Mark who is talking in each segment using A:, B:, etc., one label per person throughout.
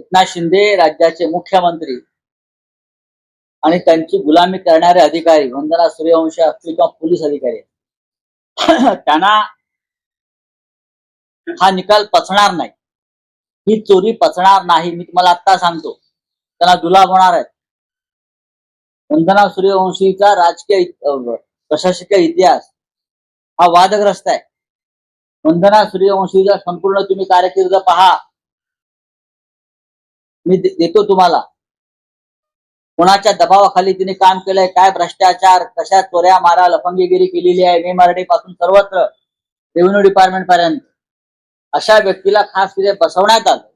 A: एकनाथ शिंदे राज्याचे मुख्यमंत्री. आणि त्यांची गुलामी करणारे अधिकारी वंदना सूर्यवंशी असतील किंवा पोलीस अधिकारी. त्यांना हा निकाल पचणार नाही. ही चोरी पचणार नाही मी तुम्हाला आत्ता सांगतो. त्यांना जुलाब होणार आहेत. वंदना सूर्यवंशीचा राजकीय प्रशासकीय इतिहास हा वादग्रस्त आहे. वंदना सूर्यवंशीचा संपूर्ण तुम्ही कारकीर्द पहा. मी देतो तुम्हाला. कोणाच्या दबावाखाली तिने काम केलंय काय भ्रष्टाचार कशा चोऱ्या मारा लफंगीगिरी केलेली आहे मे मराठी पासून सर्वत्र रेव्हेन्यू डिपार्टमेंट पर्यंत. अशा व्यक्तीला खास तिथे बसवण्यात आलं.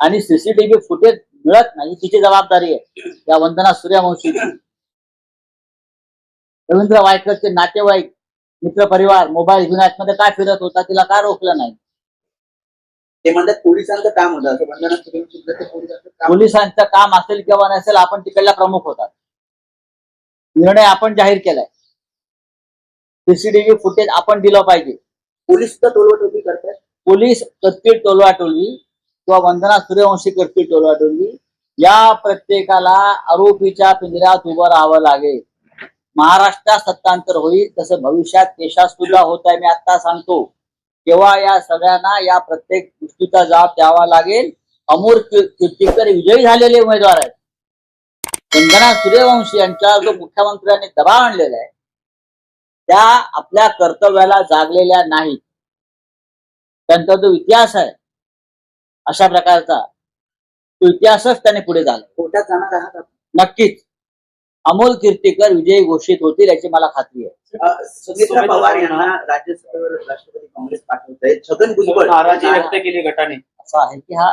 A: आणि सीसीटीव्ही फुटेज मिळत नाही तिची जबाबदारी आहे. या वंदना सूर्यवंशीची रवींद्र वायकरचे नातेवाईक मित्रपरिवार मोबाईल घेऊन आतमध्ये काय फिरत होता तिला का रोखलं नाही?
B: ते म्हणतात पोलिसांचं काम होतं. असं ते पोलिसांचं काम
A: पोलिसांचं काम असेल किंवा नसेल आपण तिकडल्या प्रमुख होतात. निर्णय आपण जाहीर केलाय. सीसीटीव्ही फुटेज आपण दिलं पाहिजे.
B: पोलीस तर टोलवटोपी करतात.
A: पोलीस करतील टोलवाटोलवी किंवा वंदना सूर्यवंशी करतील टोलवाटोलवी या प्रत्येकाला आरोपीच्या पिंजऱ्यात उभं राहावं लागेल. महाराष्ट्रात सत्तांतर होईल तसं भविष्यात देशात सुद्धा होत आहे मी आता सांगतो. तेव्हा या सगळ्यांना या प्रत्येक गोष्टीचा जबाब द्यावा लागेल? अमोल की- कीर्तीकर विजयी झालेले उमेदवार आहेत. वंदना सूर्यवंशी यांच्यावर जो मुख्यमंत्र्यांनी दबाव आणलेला आहे त्या आपल्या कर्तव्याला जागलेल्या नाहीत. त्यांचा जो इतिहास आहे अशा प्रकारचा तो इतिहासच त्याने पुढे झाला. नक्कीच. अमोल कीर्तीकर विजयी घोषित होतील याची मला खात्री आहे.
B: सुमित्रा पवार यांना राज्यसभेवर राष्ट्रपती काँग्रेस पाठवत आहे छगन भुजबळ
C: नाराजी व्यक्त केली गटाने.
A: असं आहे की हा